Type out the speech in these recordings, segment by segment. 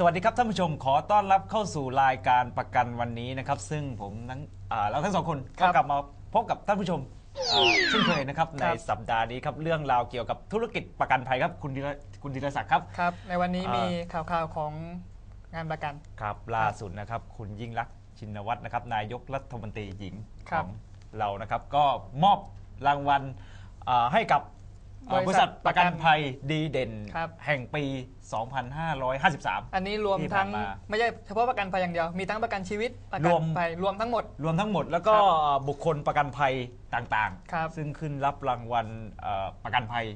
สวัสดีครับท่านผู้ชมขอต้อนรับเข้าสู่รายการประกันวันนี้นะครับ ซึ่งผมทั้งอ่าเราทั้งสองคนครัก็บกลับมาพบกับท่านผู้ชมอ่าเช่นเคยนะครับคในรับสัปดาห์นี้ครับเรื่องราวเกี่ยวกับธุรกิจประกันภัยครับคุณธีรคุณธีรศักดิ์ครับ ครับ ในวันนี้อ่ามี มีข่าวๆของงานประกัน ครับล่าสุดนะครับคุณยิ่งรักษณ์ชินวัตรนะครับนายกรัฐมนตรีหญิงคขรัอบงเรานะครับ ก็มอบรางวัลอ่าให้กับ อ่าบบริริษัษัททประกันภัยดีเด่น ครับ แห่งปี 2553 อันนี้รวมที่ทั้งผ่านมาไม่ใช่เฉพาะประกันภัยอย่างเดียว มีทั้งประกันชีวิตประกัรวมภัยรวมทั้งหมด รวมทั้งหมดแล้วก็ครับบุคคลประกันภัยต่างครับซึ่งขึ้นรับรางวัลเอ่อประกันภัย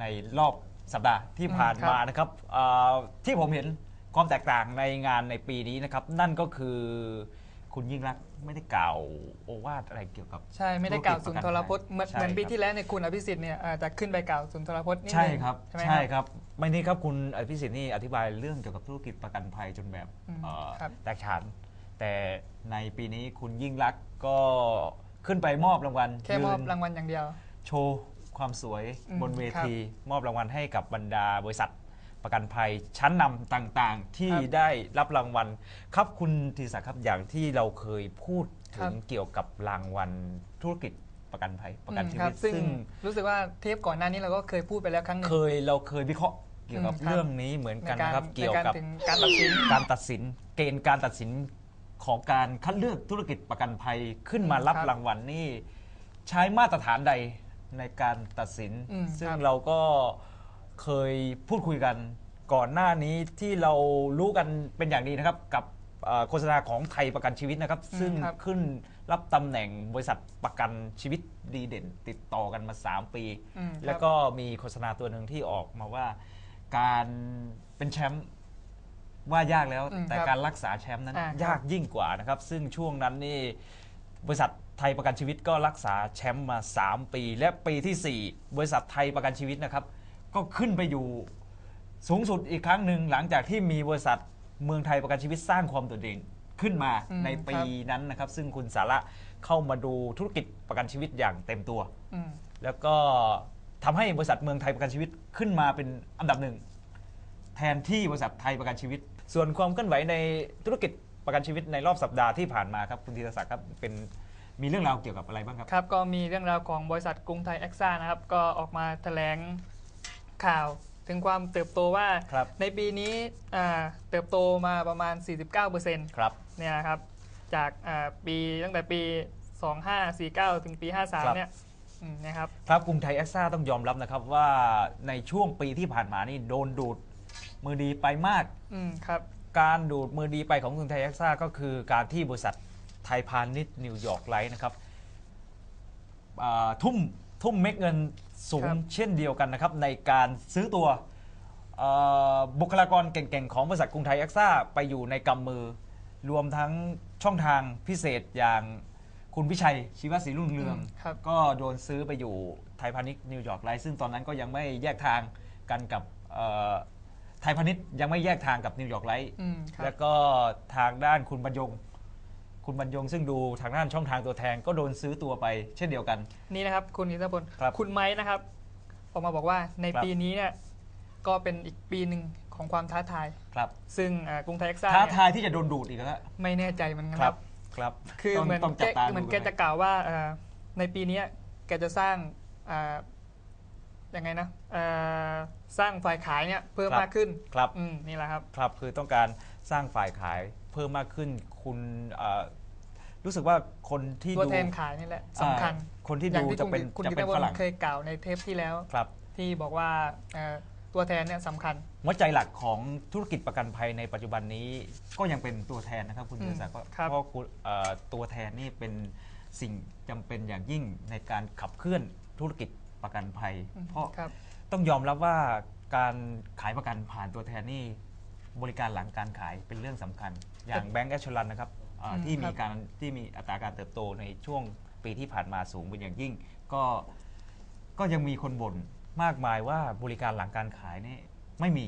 ในรอบสัปดาห์ที่ผ่านอืมครับ มานะครับเอ่อที่ผมเห็นความแตกต่างในงานในปีนี้นะครับ นั่นก็คือคุณยิ่งรักษณ์ ไม่ได้กล่าวโอวาทอะไรเกี่ยวกับ ใช่ไม่ได้กล่าวสุนทรพจน์ธุเหมืรอนกิจประกันภัยเหมือนปีใช่ครับ ที่แล้วเนี่ยคุณอภิสิทธิ์เนี่ยอาจจะขึ้นไปกล่าวสุนทรพจน์นิดนึงใช่ครับใช่ไหมใช่ครับ ครับไม่นี่ครับคุณอภิสิทธิ์นี่อธิบายเรื่องเกี่ยวกับธุรกิจประกันภัยจนแบบอืมเอ่อครับ แตกฉานแต่ในปีนี้คุณยิ่งรักษณ์ก็ขึ้นไปมอบรางวัลแค่มอบยืนรางวัลอย่างเดียว โชว์ความสวยอืมบนเวครับที มอบรางวัลให้กับบรรดาบริษัท ประกันภัยชั้นนำต่างๆ ที่ครับได้รับรางวัล ครับคุณธีศักดิ์ครับอย่างที่เราเคยพูดคถึรังบเกี่ยวกับรางวัลธุรกิจประกันภัยประกันอืมชีครัวิบตซึ่งซึ่ง รู้สึกว่าเทปก่อนหน้านี้เราก็เคยพูดไปแล้วครั้งหนึ่ง เคยเราเคยวิเคราะห์เกี่ยวกับอืมครับ เรื่องนี้เหมือนในกันการนะครับในเกี่ยวการกับถึงการตัดสิน การตัดสิน เกณฑ์การตัดสินของการคัดเลือกธุรกิจประกันภัยขึ้นมารับครับรางวัลนี่ใช้มาตรฐานใดในการตัดสิน อืมซึ่งครับ เราก็ เคยพูดคุยกันก่อนหน้านี้ที่เรารู้กันเป็นอย่างดีนะครับ กับเอ่อโฆษณาของไทยประกันชีวิตนะครับอืมซึ่งครับ ขึ้นรับตำแหน่งบริษัทประกันชีวิตดีเด่น ติดต่อกันมา 3 ปี อืมครับ แล้วก็มีโฆษณาตัวหนึ่งที่ออกมาว่า การเป็นแชมป์ว่ายากแล้ว อืมแต่ครับการรักษาแชมป์นั้น อ่าครับ ยากยิ่งกว่านะครับ ซึ่งช่วงนั้นนี่บริษัทไทยประกันชีวิตก็รักษาแชมป์มา 3 ปี และปีทีสี่ 4 บริษัทไทยประกันชีวิตนะครับ ก็ขึ้นไปอยู่สูงสุดอีกครั้งหนึ่งหลังจากที่มีบริษัทเมืองไทยประกันชีวิตสร้างความโดดเด่นขึ้นมาอืมในปีครับ นั้นนะครับ ซึ่งคุณสาระเข้ามาดูธุรกิจประกันชีวิตอย่างเต็มตัว อืม แล้วก็ทำให้บริษัทเมืองไทยประกันชีวิตขึ้นมาเป็นอันดับหนึ่งแทนที่บริษัทไทยประกันชีวิต ส่วนความเคลื่อนไหวในธุรกิจประกันชีวิตในรอบสัปดาห์ที่ผ่านมาครับคุณธีรศักดิ์ครับเป็นมีเรื่องราวเกี่ยวกับอะไรบ้างครับ ครับก็มีเรื่องราวของบริษัทกรุงไทยแอคซ่านะครับก็ออกมาแถลง ข่าวถึงความเติบโตว่าครับในปีนี้อ่าเติบโตมาประมาณ 49%ครับเนี่ยนะครับจากอ่าปีตั้งแต่ปี 2549 ถึงปีครับ53 เนี่ยอืมนะครับครับกรุงไทยแอคซ่าต้องยอมรับนะครับว่าในช่วงปีที่ผ่านมานี่โดนดูดมือดีไปมากอืมครับการดูดมือดีไปของกรุงไทยแอคซ่าก็คือการที่บริษัทไทยพาณิชย์นิวยอร์กไลท์นะครับอ่าทุ่ม ทุ่มเม็ดเงินสูงครับเช่นเดียวกันนะครับ ในการซื้อตัวเอ่อบุคลากรเก่งๆ ของบริษัทกรุงไทยแอคซ่าไปอยู่ในกำมือ รวมทั้งช่องทางพิเศษอย่างคุณพิชัยชีวศรีรุ่งเรืองอืมครับก็โดนซื้อไปอยู่ไทยพาณิชย์นิวยอร์กไลท์ซึ่งตอนนั้นก็ยังไม่แยกทางกันกับเอ่อไทยพาณิชย์ยังไม่แยกทางกับนิวยอร์กไลท์อืมครัแล้บวก็ทางด้านคุณบรรยง คุณบรรยงซึ่งดูทางด้านช่องทางตัวแทนก็โดนซื้อตัวไปเช่นเดียวกัน นี่นะครับ คุณอิทธิพลครับคุณไม้นะครับออกมาบอกว่าในครับ ปีนี้เนี่ยก็เป็นอีกปีหนึ่งของความท้าทาย ครับซึ่งอ่ากรุงไทยแอคซ่าท้าเนี่ยทายที่จะโดนดูดอีกแล้วไม่แน่ใจเหมือนกันคครัรับบครับคือต้งเหมือนต้องแกจับตาดูเหมือนแกกัจะกล่าวว่าเอ่อในปีเนี้ยแกจะสร้างอ่ายังไงนะเอ่อสร้างฝ่ายขายเนี่ยเพิ่มมากขึ้นครับ อืมนี่แหละครับ ครับคือต้องการสร้างฝ่ายขายเพิ่มมากขึ้นคุณเอ่อ รู้สึกว่าคนที่ตัวดูแทนขายนี่แหละสำคัญอ่าคนที่อย่างดูที่จะคุณเป็นคุณจะกิเป็ตนพฝลรั่งเคยกล่าวในเทปที่แล้ว ครับ ที่บอกว่าเอ่อตัวแทนเนี่ยสำคัญ หัวใจหลักของธุรกิจประกันภัยในปัจจุบันนี้ก็ยังเป็นตัวแทนนะครับคุณอืมธีรศักดิ์เพราะครับ เพราะคุณเอ่อตัวแทนนี่เป็นสิ่งจำเป็นอย่างยิ่งในการขับเคลื่อนธุรกิจประกันภัยอืมเพราะครับ ต้องยอมรับว่าการขายประกันผ่านตัวแทนนี่บริการหลังการขายเป็นเรื่องสำคัญ อย่างแบงก์แอชชันนะครับ อ่าอืมที่มีครับการที่มีอัตราการเติบโตในช่วงปีที่ผ่านมาสูงเป็นอย่างยิ่ง ก็ก็ยังมีคนบ่นมากมายว่าบริการหลังการขายนี่ไม่มี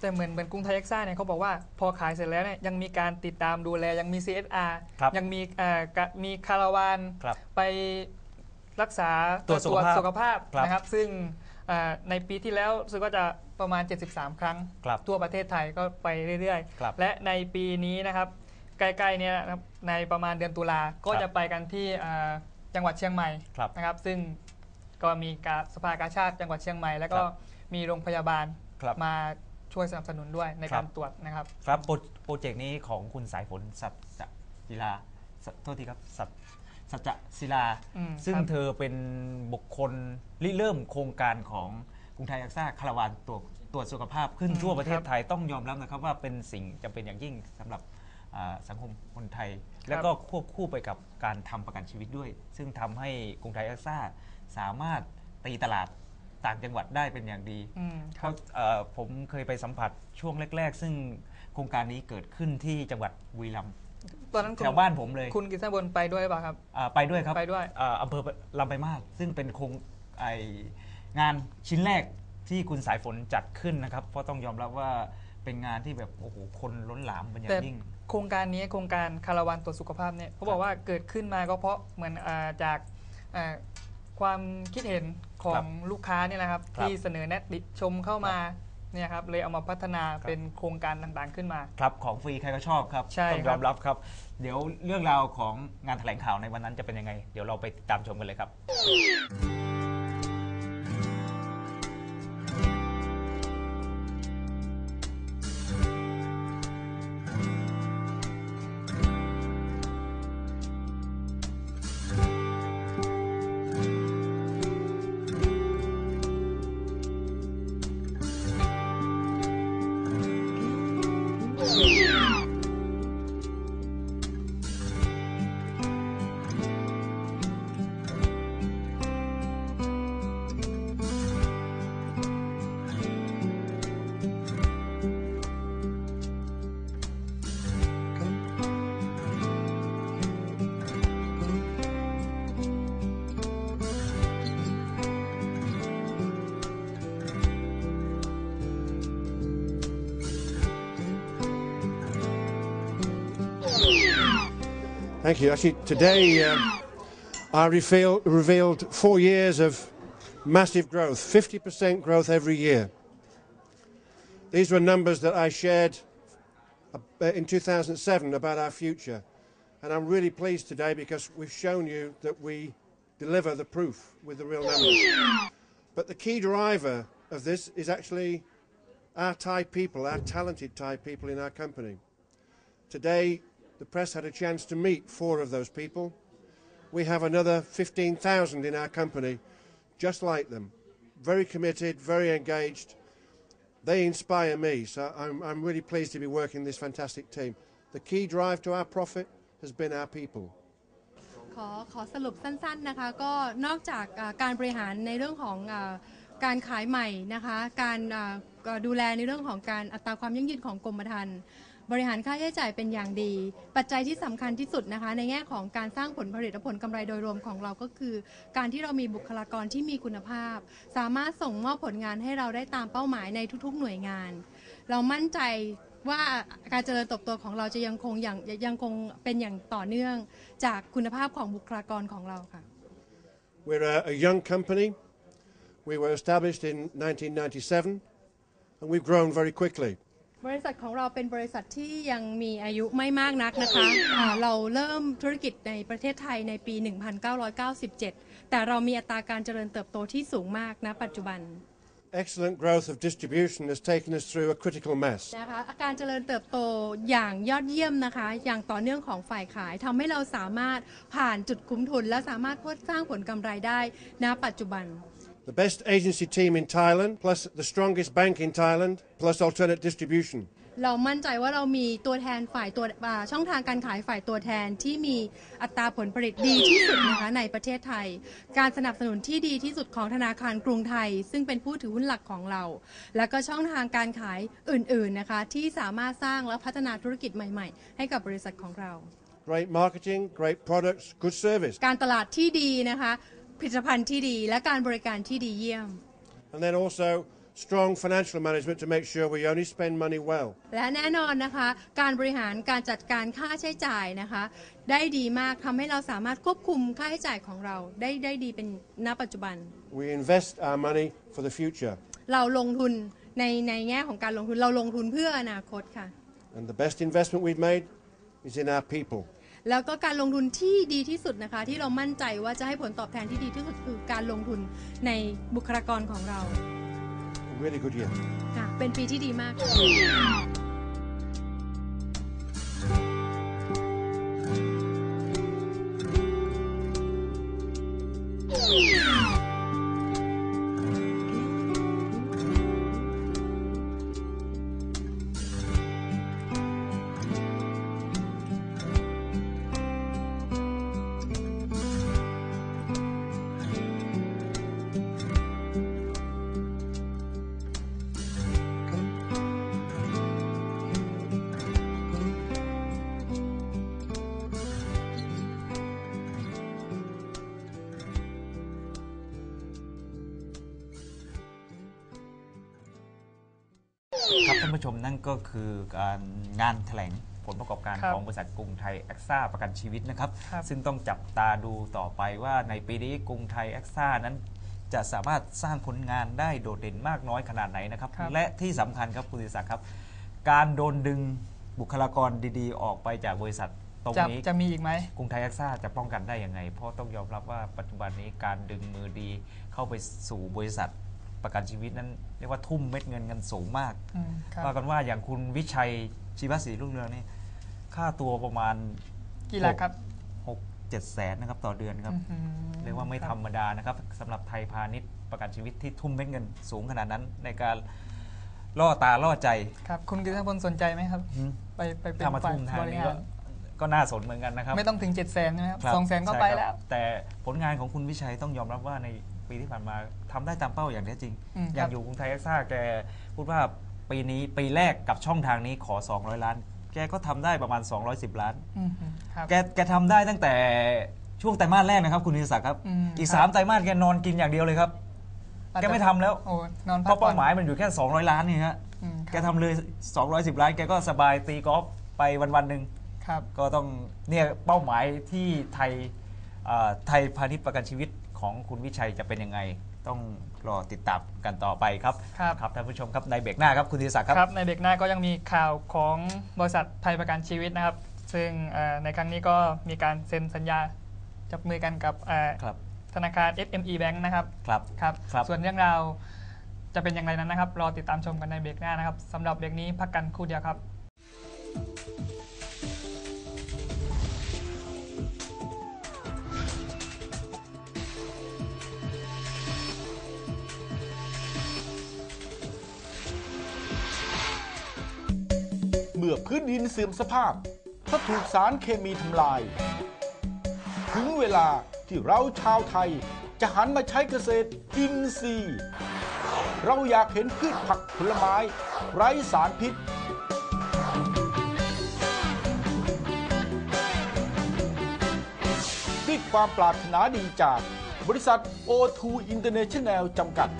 แต่เหมือนเหมือนกรุงไทยแอคซ่าเนี่ยเขาบอกว่าพอขายเสร็จแล้วเนี่ยยังมีการติดตามดูแลยังมี CSR ครับยังมีเอ่อกะมีคาราวานครับไปรักษาตรวจสุขภาพสุขภาพครับ นะครับ ซึ่งอ่าในปีที่แล้วรู้สึกว่าจะประมาณ 73 ครั้ง ครับ ทั่วประเทศไทยก็ไปเรื่อยครับ ๆ และในปีนี้นะครับ ใกล้ๆเนี้นะครับในประมาณเดือนตุลาก็ครับจะไปกันที่อ่าจังหวัดเชียงใหม่ครับนะครับ ซึ่งก็มีการสภากาชาติจังหวัดเชียงใหม่ แล้วก็ครับมีโรงพยาบาลครับ มาช่วยสนับสนุนด้วยในครักาบรตรวจนะครับ ครับโปรโปรเจกต์นี้ของคุณสายฝนสัจจะศิลาสโทษทีครับสัจสัจจะศิลา อืมซึ่งครับเธอเป็นบุคคลริเริ่มโครงการของกรุงไทยอักซ่าคาราวานตรวจตรวจสุขภาพขึ้นอืมทั่วประเทศครับ ไทยต้องยอมรับนะครับว่าเป็นสิ่งจำเป็นอย่างยิ่งสำหรับอ่า สังคมคนไทย แล้วก็ควบคู่ไปกับการทำประกันชีวิตด้วย ซึ่งทำให้กรุงไทยอักซ่าสามารถตีตลาดต่างจังหวัดได้เป็นอย่างดีอืมคเพรับราะเอ่อผมเคยไปสัมผัสช่วงแรก ๆ ซึ่งโครงการนี้เกิดขึ้นที่จังหวัดบุรีรัมย์ตอนนั้นคุณแถวบ้านผมเลย คุณกิษณบนไปด้วยหรือเปล่าครับอ่าไปด้วยครับไปด้วยอ่าอำเภอลำไปลายมาศซึ่งเป็นโครงไองานชิ้นแรกที่คุณสายฝนจัดขึ้นนะครับ เพราะต้องยอมรับว่าเป็นงานที่แบบโอ้โหคนล้นหลามเป็นอย่าแต่งยิ่ง โครงการนี้โครงการคาราวานตรวจสุขภาพเนี่ยเขาบอกว่าเกิดขึ้นมาก็เพราะเหมือนอาจากอ่าความคิดเห็นขอครังบลูกค้าเนี่ยนะครับ ครับที่เสนอแนะติชมเข้ามาเนี่ยครับเลยเอามาพัฒนาครับ เป็นโครงการต่างๆขึ้นมา ครับของฟรีใครก็ชอบครับใช่ต้องคยรัอบมรับครับ เดี๋ยวเรื่องราวของงานแถลงข่าวในวันนั้นจะเป็นยังไง เดี๋ยวเราไปติดตามชมกันเลยครับ Thank you. Actually, today um, I reveal, revealed four years of massive growth 50% growth every year. These were numbers that I shared uh, in 2007 about our future. And I'm really pleased today because we've shown you that we deliver the proof with the real numbers. But the key driver of this is actually our Thai people, our talented Thai people in our company. Today, the press had a chance to meet four of those people. We have another 15,000 in our company, just like them. Very committed, very engaged. They inspire me, so I'm, I'm really pleased to be working this fantastic team. The key drive to our profit has been our people. ขอขอสรุปสั้นๆนะคะก็นอกจากอ่าการบริหารในเรื่องของอาการขายใหม่นะคะการอ่าก็ดูแลในเรื่องของการอัตราความยั่งยืนของกรมธรรม์ บริหารค่าใช้จ่ายเป็นอย่างดี ปัจจัยที่สำคัญที่สุดนะคะ ในแง่ของการสร้างผลผลิตและผลกำไรโดยรวมของเราก็คือ การที่เรามีบุคลากรที่มีคุณภาพ สามารถส่งมอบผลงานให้เราได้ตามเป้าหมายในทุกๆ หน่วยงาน เรามั่นใจว่าการเจริญเติบโตของเราจะยังคงอย่างยังคงเป็นอย่างต่อเนื่องจากคุณภาพของบุคลากรของเราค่ะ We're a, a young company. We were established in 1997, and we've grown very quickly. บริษัทของเราเป็นบริษัทที่ยังมีอายุไม่มากนักนะคะอ่าเราเริ่มธุรกิจในประเทศไทยในปี 1997 แต่เรามีอัตราการเจริญเติบโตที่สูงมากณปัจจุบัน Excellent growth of distribution has taken us through a critical mass. นะคะอาการเจริญเติบโตอย่างยอดเยี่ยมนะคะ อย่างต่อเนื่องของฝ่ายขายทำให้เราสามารถผ่านจุดคุ้มทุน และสามารถสร้างผลกำไรได้ณปัจจุบัน The best agency team in Thailand, plus the strongest bank in Thailand, plus alternate distribution. เรามั่นใจว่าเรามีตัวแทนฝ่ายตัวอ่าช่องทางการขายฝ่ายตัวแทนที่มีอัตราผลผลิตดีที่สุดนะคะในประเทศไทย การสนับสนุนที่ดีที่สุดของธนาคารกรุงไทย ซึ่งเป็นผู้ถือหุ้นหลักของเรา แล้วก็ช่องทางการขายอื่นๆนะคะที่สามารถสร้างและพัฒนาธุรกิจใหม่ๆ ให้กับบริษัทของเรา Great marketing, great products, good service. การตลาดที่ดีนะคะ ผลิตภัณฑ์ที่ดี และการบริการที่ดีเยี่ยม And then also strong financial management to make sure we only spend money well. และแน่นอนนะคะ การบริหารการจัดการค่าใช้จ่ายนะคะ ได้ดีมากทำให้เราสามารถควบคุมค่าใช้จ่ายของเราได้ได้ดีเป็นณปัจจุบัน We invest our money for the future. เราลงทุนในในแง่ของการลงทุนเราลงทุนเพื่ออนาคตค่ะ And the best investment we've made is in our people. แล้วก็การลงทุนที่ดีที่สุดนะคะ ที่เรามั่นใจว่าจะให้ผลตอบแทนที่ดีที่สุดคือการลงทุนในบุคลากรของเรา A really good year. ค่ะเป็นปีที่ดีมากครับ ก็คือการงานแถลงผลประกอบการครับของบริษัทกรุงไทยแอคซ่าประกันชีวิตนะครับ ครับ ซึ่งต้องจับตาดูต่อไปว่าในปีนี้กรุงไทยแอคซ่านั้น จะสามารถสร้างผลงานได้โดดเด่นมากน้อยขนาดไหนนะครับ ครับ และที่สำคัญครับคุณศิศักดิ์ครับ การโดนดึงบุคลากรดีๆ ออกไปจากบริษัทตรงจะนี้ จะมีอีกไหม กรุงไทยแอคซ่าจะป้องกันได้ยังไง เพราะต้องยอมรับว่าปัจจุบันนี้การดึงมือดีเข้าไปสู่บริษัท ประกันชีวิตนั้นเรียกว่าทุ่มเม็ดเงินกันสูงมากอืมครับ ว่ากันว่าอย่างคุณวิชัยชีวศรีรุ่งเรืองนี่ค่าตัวประมาณ กี่หลักครับ6 7แสนนะครับต่อเดือนครับ อื้อหือเรียกว่าไม่คธบรรมดานะครับสำหรับไทยพาณิชย์ประกันชีวิตที่ทุ่มเม็ดเงินสูงขนาดนั้น ในการล่อตาล่อใจครับ คุณกฤษพลสนใจไหมครับอืมไปไปเป็นถ้ามาฝ่ายทุ่มทางบรินี้หาก็รก็น่าสนเหมือนกันนะครับไม่ต้องถึง7จ็ดแสนใช่ไหมครับครับสองแสนก็ใช่ไปครับแล้ว แต่ผลงานของคุณวิชัยต้องยอมรับว่าใน ปีที่ผ่านมาทำได้ตามเป้าอย่างแท้จริงอืมอคย่ารังบอยู่กรุงไทยแอคซ่าแกพูดว่าปีนี้ปีแรกกับช่องทางนี้ขอ 200 ล้าน แกก็ทำได้ประมาณ 210 ล้านอืมครับแกแกทำได้ตั้งแต่ช่วงไตรมาสแรกนะครับ คุณนิศักดิ์ครับอืมอีกครับ3ไตรมาสแกนอนกินอย่างเดียวเลยครับอาจแกจะไม่ทำแล้วโอ้นอนเพพักราะผ่อเป้านหมายมันอยู่แค่ 200 ล้านนี่ฮะอืมแกครับทำเลย 210 ล้าน แกก็สบายตีกอล์ฟไปวันๆหนึ่งครับก็ต้องเนี่ยเป้าหมายที่ไทยเอ่อไทยพาณิชย์ประกันชีวิต ของคุณวิชัยจะเป็นยังไง ต้องรอติดตามกันต่อไปครับครับครับท่านผู้ชมครับในเบรกหน้าครับคุณธีรศักดิ์ครับครับในเบรกหน้าก็ยังมีข่าวของบริษัทไทยประกันชีวิตนะครับ ซึ่งเอ่อในครั้งนี้ก็มีการเซ็นสัญญาจับมือกันกับเอ่อครับธนาคาร SME Bank นะครับครับครับครับส่วนเรื่องราวจะเป็นอย่างไรนั้นนะครับ รอติดตามชมกันในเบรกหน้านะครับสำหรับเบรกนี้พักกันครู่เดียวครับ มื่อพื้นดินเสื่อมสภาพเพราถูกสารเคมีทำลาย ถึงเวลาที่เราชาวไทยจะหันมาใช้เกษตรอินทรีย์ เราอยากเห็นพืชผักผลไม้ ไร้สารพิษ ด้วยความปรารถนาดีจากบริษัท O2 International จำกัด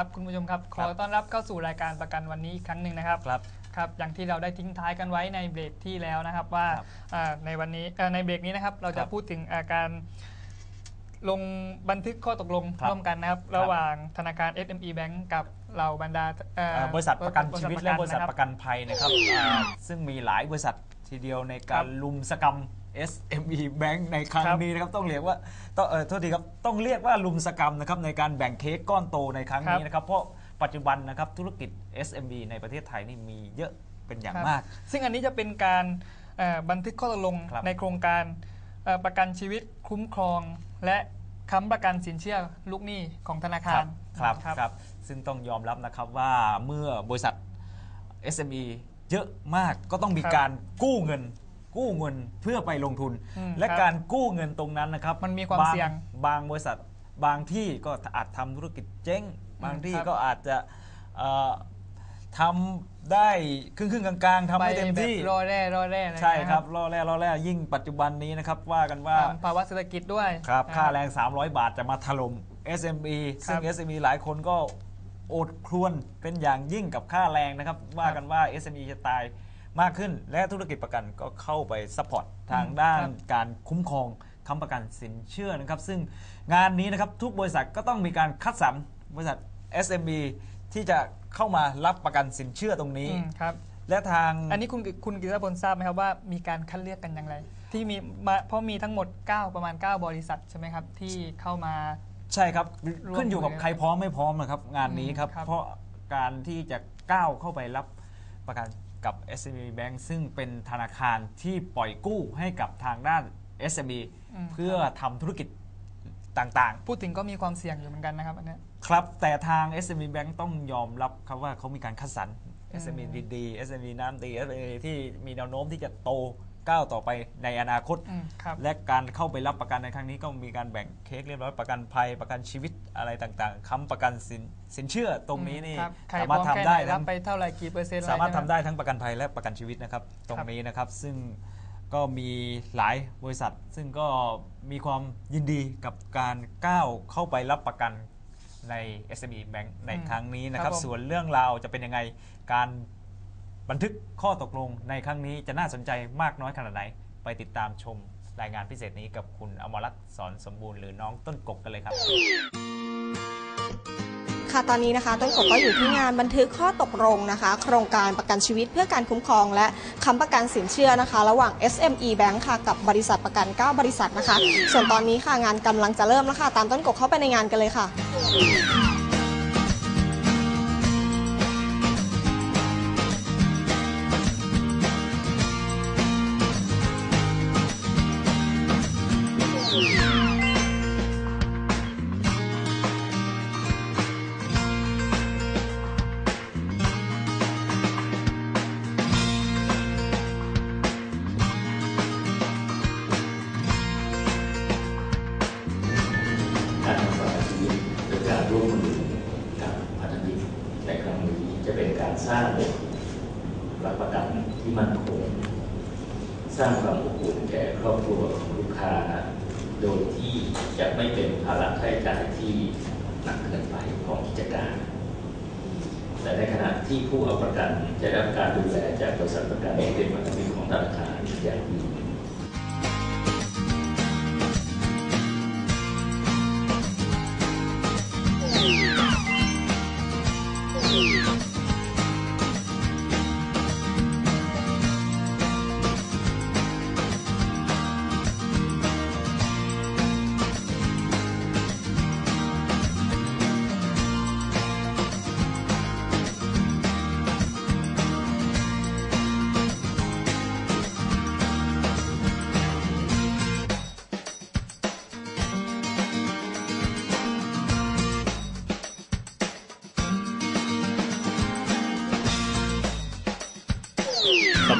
ครับคุณผู้ชมครับ ขอต้อนรับเข้าสู่รายการประกันวันนี้อีกครั้งหนึ่งนะครับครับครับอย่างที่เราได้ทิ้งท้ายกันไว้ในเบรกที่แล้วนะครับว่าครับอ่าในวันนี้เอ่อในเบรกนี้นะครับเราคจะรับพูดถึงอาการลงบันทึกข้อตกลงครับร่วมกันนะครับระหว่างธนาคาร SME Bank กับเหล่าบรรดาเอ่อเอ่อบริษัทประกันชีวิตและบริษัทนคประกันภัยนะครับอ่าซึ่งมีหลายบริษัททีเดียวในการลุมสกรรม SME Bank ในครั้งครับนี้นะครับต้องเรียกว่าต้องเออโทษทีครับต้องเรียกว่าลุมสกรรมนะครับในการแบ่งเค้กก้อนโตในครั้งนี้นะครับเพราะปัจจุบันนะครับธุรกิจ SME ในประเทศไทยนี่มีเยอะเป็นอย่างครับ มาก ซึ่งอันนี้จะเป็นการเอ่อบันทึกข้อตกลงครับ ในโครงการเอ่อประกันชีวิตคุ้มครอง และค้ำประกันสินเชื่อลูกหนี้ของธนาคารครับครับครับ ซึ่งต้องยอมรับนะครับว่าเมื่อบริษัท SME เยอะมากก็ต้องมีครับการกู้เงิน กู้เงินเพื่อไปลงทุน อืมและครับการกู้เงินตรงนั้นนะครับมันมีความบงเสี่ยงบางบริษัทบางที่ก็อาจทำธุรกิจเจ๊ง บางที่ครับก็อาจจะเอ่อทำได้ครึ่งครึ่งๆกลางๆทำไปไม่เต็มแบบที่รอแร่รอแร่เลยใช่นะครับล่อแร่ล่อแร่ยิ่งปัจจุบันนี้นะครับว่ากันว่า ตามภาวะเศรษฐกิจด้วย ครับนะค่าแรง 300 บาทจะมาถล่ม SME ซึ่ง ครับ SME หลายคนก็โอดครวญเป็นอย่างยิ่งกับค่าแรงนะครับ ว่ากันว่า SME จะตาย มากขึ้น และธุรกิจประกันก็เข้าไปซัพพอร์ตทางด้านการคุ้มครองค้ำประกันสินเชื่อนะครับ ซึ่งงานนี้นะครับทุกบริษัทก็ต้องมีการคัดสรรบริษัท SME ที่จะเข้ามารับประกันสินเชื่อตรงนี้อืมครับและทางอันนี้คุณคุณกิตพลทราบไหมครับว่ามีการคัดเลือกกันอย่างไร ที่มีมาเพราะมีทั้งหมด 9 ประมาณ 9 บริษัทใช่ไหมครับ ที่เข้ามาใช่ครับร่วมขึ้นอยู่กับมือใครพร้อมไม่พร้อมนะครับ งานนี้ครับอืมครับ เพราะการที่จะก้าวเข้าไปรับประกัน กับ SME Bank ซึ่งเป็นธนาคารที่ปล่อยกู้ให้กับทางด้าน SME อืมเพื่อทำธุรกิจต่างพูดถึงก็มีความเสี่ยงอยู่เหมือนกันนะครับอันเนี้ยๆครับ แต่ทาง SME Bank ต้องยอมรับครับว่าเขามีการคัดสรรอืม SME ดีๆ SME น้ำดี SME ที่มีแนวโน้มที่จะโต ก้าวต่อไปในอนาคต อืมครับ และการเข้าไปรับประกันในครั้งนี้ก็มีการแบ่งเค้กเรียบร้อยประกันภัยประกันชีวิตอะไรต่างๆค้ำประกันสินสินเชื่อตรงนี้นี่ครับใครสาพมารร้ถอมทำแค่ได้ไหนรัทั้บง ไปเท่าไหร่กี่เปอร์เซ็นต์อะสามารถใช่ทำไหได้ทั้งประกันภัยและประกันชีวิตนะครับ ตรงนี้นะครับซึ่งก็มีหลายบริษัท ซึ่งก็มีความยินดีกับการก้าวเข้าไปรับประกันใน SME Bank ในครั้งนี้นะครับ ส่วนเรื่องราวจะเป็นยังไงการ บันทึกข้อตกลงในครั้งนี้จะน่าสนใจมากน้อยขนาดไหน ไปติดตามชมรายงานพิเศษนี้กับคุณอมรัตน์สอนสมบูรณ์หรือน้องต้นกกกันเลยครับ ค่ะตอนนี้นะคะต้นกบก็อยู่ที่งานบันทึกข้อตกลงนะคะ โครงการประกันชีวิตเพื่อการคุ้มครอง และค้ำประกันสินเชื่อนะคะ ระหว่าง SME Bank ค่ะกับบริษัทประกัน 9 บริษัทนะคะ ส่วนตอนนี้ค่ะงานกำลังจะเริ่มแล้วค่ะตามต้นกบเข้าไปในงานกันเลยค่ะ ผู้เอาประกันจะได้รับการดูแลจากบริษัทประกันที่เป็นพันธมิตรของธนาคารอย่างดี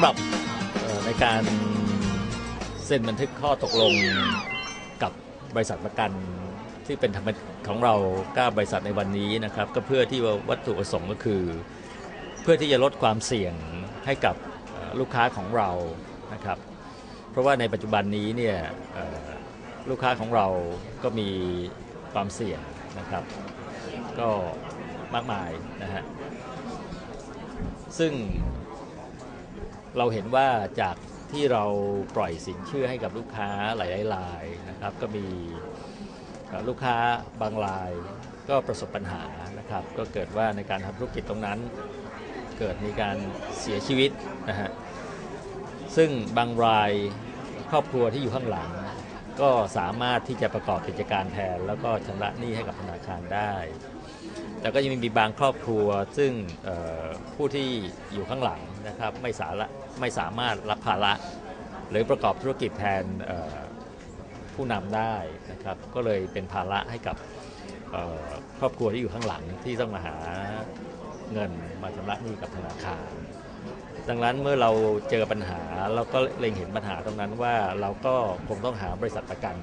ำหรับในการเซ็นบันทึกข้อตกลงกับบริษัทประกันที่เป็นธรรมของเรา9บริษัทในวันนี้นะครับ ก็เพื่อที่ว่าวัตถุประสงค์ก็คือ เพื่อที่จะลดความเสี่ยงให้กับลูกค้าของเรานะครับ เพราะว่าในปัจจุบันนี้เนี่ยลูกค้าของเราก็มีความเสี่ยงนะครับ ก็มากมายนะฮะซึ่ง เราเห็นว่าจากที่เราปล่อยสินเชื่อให้กับลูกค้าหลายรายนะครับก็มีลูกค้าบางรายก็ประสบปัญหานะครับ ก็เกิดว่าในการทำธุรกิจตรงนั้น เกิดมีการเสียชีวิตนะฮะซึ่งบางรายครอบครัวที่อยู่ข้างหลัง ก็สามารถที่จะประกอบกิจการแทน แล้วก็ชำระหนี้ให้กับธนาคารได้แต่ก็ยังมีบางครอบครัวซึ่งผู้ที่อยู่ข้างหลัง นะครับไม่สาระไม่สามารถรับภาระ หรือประกอบธุรกิจแทนผู้นำได้นะครับก็เลยเป็นภาระให้กับครอบครัวที่อยู่ข้างหลังที่ต้องมาหาเงินมาชำระหนี้กับธนาคาร ดังนั้นเมื่อเราเจอปัญหาเราก็เล็งเห็นปัญหาตรงนั้นว่าเราก็คงต้องหาบริษัทประกัน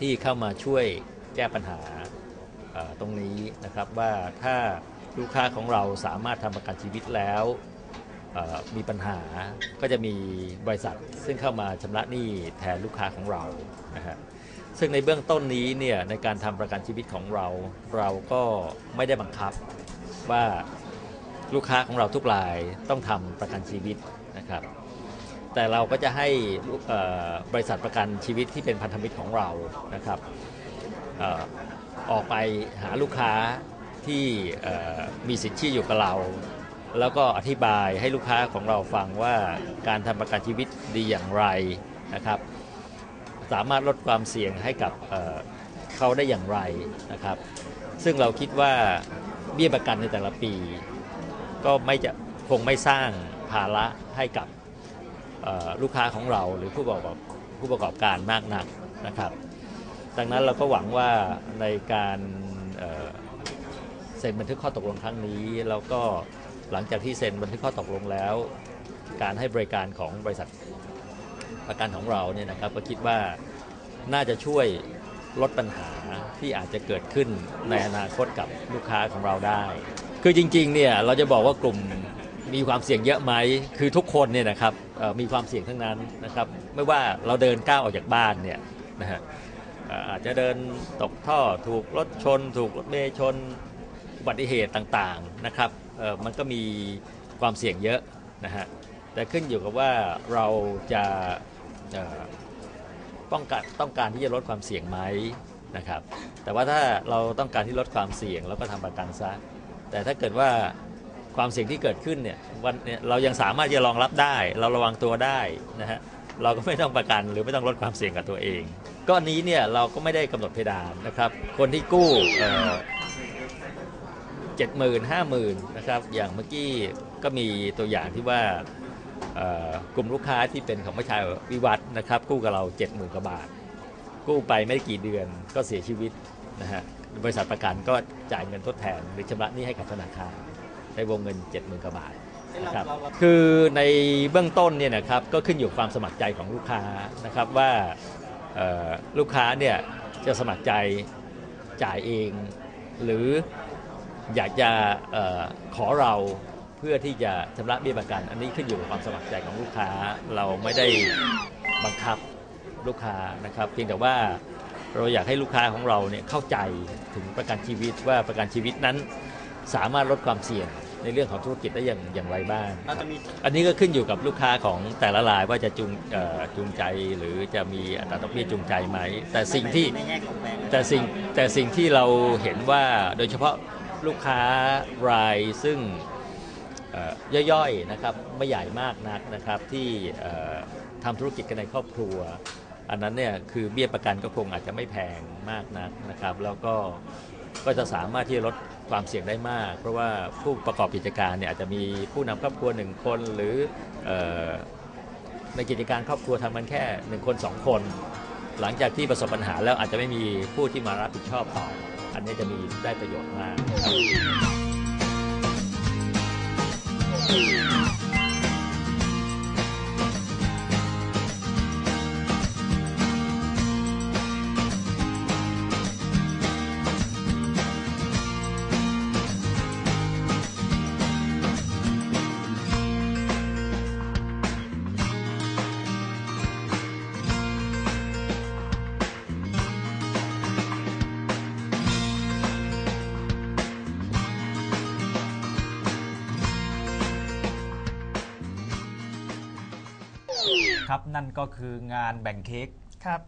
ที่เข้ามาช่วยแก้ปัญหาตรงนี้นะครับว่าถ้าลูกค้าของเราสามารถทำประกันชีวิตแล้ว มีปัญหาก็จะมีบริษัทซึ่งเข้ามาชำระหนี้แทนลูกค้าของเรานะฮะซึ่งในเบื้องต้นนี้เนี่ยในการทำประกันชีวิตของเรา เราก็ไม่ได้บังคับว่าลูกค้าของเราทุกรายต้องทำประกันชีวิตนะครับ แต่เราก็จะให้บริษัทประกันชีวิตที่เป็นพันธมิตรของเรานะครับออกไปหาลูกค้าที่มีสิทธิ์ที่อยู่กับเรา แล้วก็อธิบายให้ลูกค้าของเราฟังว่าการทำประกันชีวิตดีอย่างไรนะครับ สามารถลดความเสี่ยงให้กับเเขาได้อย่างไรนะครับ ซึ่งเราคิดว่าเบี้ยประกันในแต่ละปี ก็ไม่จะคงไม่สร้างภาระให้กับลูกค้าของเราหรือผู้ประกอบผู้ประกอบการมากนักนะครับ ดังนั้นเราก็หวังว่าในการเอ่อเซ็นบันทึกข้อตกลงครั้งนี้แล้วก็ หลังจากที่เซ็นบันทึกข้อตกลงแล้ว การให้บริการของบริษัทประกันของเราเนี่ยนะครับก็คิดว่าน่าจะช่วยลดปัญหาที่อาจจะเกิดขึ้นในอนาคตกับลูกค้าของเราได้ คือจริงๆเนี่ยเราจะบอกว่ากลุ่มมีความเสี่ยงเยอะไหม คือทุกคนเนี่ยนะครับมีความเสี่ยงทั้งนั้นนะครับ ไม่ว่าเราเดินก้าวออกจากบ้านเนี่ยนะฮะอาจจะเดินตกท่อถูกรถชน ถูกรถเมล์ชน อุบัติเหตุต่างๆนะครับมันก็มีความเสี่ยงเยอะนะฮะแต่ขึ้นอยู่กับว่าเราจะป้องกันต้องการที่จะลดความเสี่ยงไหมนะครับ แต่ว่าถ้าเราต้องการที่ลดความเสี่ยงเราก็ทำประกันซะแต่ถ้าเกิดว่าความเสี่ยงที่เกิดขึ้นเนี่ยวันเนี่ยเรายังสามารถจะรองรับได้ เราระวังตัวได้นะฮะเราก็ไม่ต้องประกันหรือไม่ต้องลดความเสี่ยงกับตัวเองก้อนนี้เนี่ยเราก็ไม่ได้กำหนดเพดานนะครับ คนที่กู้ เจ็ดหมื่นห้าหมื่นนะครับอย่างเมื่อกี้ก็มีตัวอย่างที่ว่ากลุ่มลูกค้าที่เป็นของประชาวิวัฒนะครับกู้กับเรา70,000กว่าบาท กู้ไปไม่กี่เดือนก็เสียชีวิตนะฮะบริษัทประกันก็จ่ายเงินทดแทนหรือชำระหนี้ให้กับธนาคารในวงเงิน70,000กว่าบาทนะครับคือในเบื้องต้นเนี่ยนะครับก็ขึ้นอยู่ความสมัครใจของลูกค้านะครับว่าลูกค้าเนี่ยจะสมัครใจจ่ายเอง หรือ อยากจะเออขอเราเพื่อที่จะชำระเบี้ยประกัน อันนี้ขึ้นอยู่กับความสมัครใจของลูกค้าเราไม่ได้บังคับลูกค้านะครับ เพียงแต่ว่าเราอยากให้ลูกค้าของเราเนี่ยเข้าใจถึงประกันชีวิตว่าประกันชีวิตนั้นสามารถลดความเสี่ยงในเรื่องของธุรกิจได้อย่างอย่างไรบ้างครับอันนี้ก็ขึ้นอยู่กับลูกค้าของแต่ละรายว่าจะจูงเอ่อจูงใจหรือจะมีอัตราดอกเบี้ยจูงใจไหม แต่สิ่งที่แต่สิ่งแต่สิ่งที่เราเห็นว่าโดยเฉพาะ ลูกค้ารายซึ่งย่อยๆนะครับไม่ใหญ่มากนักนะครับที่ทำธุรกิจกันในครอบครัว อันนั้นเนี่ยคือเบี้ยประกันก็คงอาจจะไม่แพงมากนักนะครับแล้วก็ก็จะสามารถที่จะลดความเสี่ยงได้มาก เพราะว่าผู้ประกอบกิจการเนี่ยอาจจะมีผู้นำครอบครัวหนึ่งคนหรือเอ่อในกิจการครอบครัวทำมันแค่หนึ่งคนสองคน หลังจากที่ประสบปัญหาแล้วอาจจะไม่มีผู้ที่มารับผิดชอบต่อ อันนี้จะมีได้ประโยชน์มาก ครับครับนั่นก็คืองานแบ่งเค้กครับ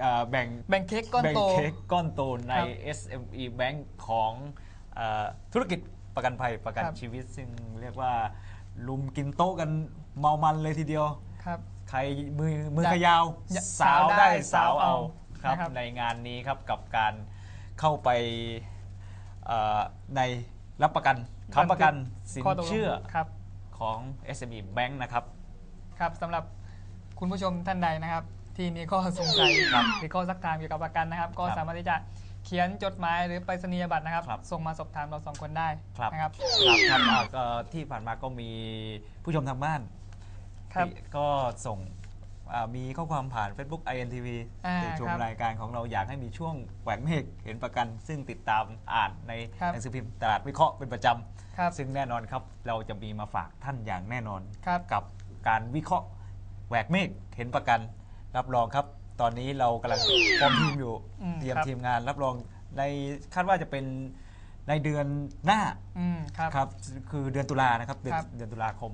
เอ่อแบ่งแบ่งเค้กก้อนโตแบ่งเค้กก้อนโตในครับ SME Bank ของเออธุรกิจประกันภัยประกันครับชีวิต ซึ่งเรียกว่าลุมกินโต๊ะกันเมามันเลยทีเดียวครับใครมือมืออยากขยาวอยากสาวได้สาสาววเอาเอาครับนะครับในงานนี้ครับกับการเข้าไปเอ่อในรับประกันค้ำประกันสินข้ตกลงเชื่อครับของ SME Bank นะครับครับสำหรับ คุณผู้ชมท่านใดนะครับ ที่มีข้อสงสัยครับหรือข้อสักถามเกี่ยวกับประกันนะครับ ก็ครับสามารถที่จะเขียนจดหมายหรือไปรษณียบัตรนะครับ ครับส่งมาสอบถามเราสองคนได้ครับ นะครับครับครับอ่าก็ที่ผ่านมาก็มีผู้ชมทางบ้านครับ ที่ก็ส่งอ่ามีข้อความผ่าน Facebook INTV อ่าติดชมครับรายการของเราอยากให้มีช่วงแหวกเมฆเห็นประกัน ซึ่งติดตามอ่านในครับ หนังสือพิมพ์ตลาดวิเคราะห์เป็นประจครับำซึ่งแน่นอนครับเราจะมีมาฝากท่านอย่างแน่นอน ครับ กับการวิเคราะห์ แหวกเมฆเห็นประกันรับรองครับ ตอนนี้เรากำลังฟอร์มทีมอยู่อืมเตรียมครับ ทีมงานรับรองในคาดว่าจะเป็นในเดือนหน้าอืมครับ ครับคือเดือนตุลานะครับเดือนครับ เดือนตุลาคม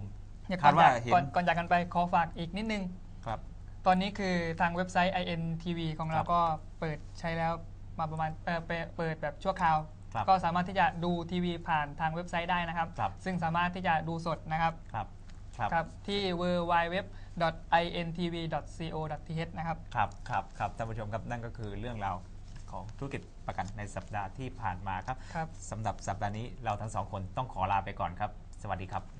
เนี่ยคาก่อดนว่าจากเห็น ก่อนก่อนจากกันไปขอฝากอีกนิดนึง ครับ ตอนนี้คือทางเว็บไซต์ INTV ของเราครับก็เปิดใช้แล้วมาประมาณเอ่อเปิดเปิดแบบชั่วคราว ครับก็สามารถที่จะดูทีวีผ่านทางเว็บไซต์ได้นะครับ ครับ ซึ่งสามารถที่จะดูสดนะครับ ครับ ครับครับที่ www.intv.co.th นะครับ ครับครับครับท่านผู้ชมครับนั่นก็คือเรื่องราวของธุรกิจประกันในสัปดาห์ที่ผ่านมาครับครับ สำหรับสัปดาห์นี้เราทั้งสองคนต้องขอลาไปก่อนครับ สวัสดีครับ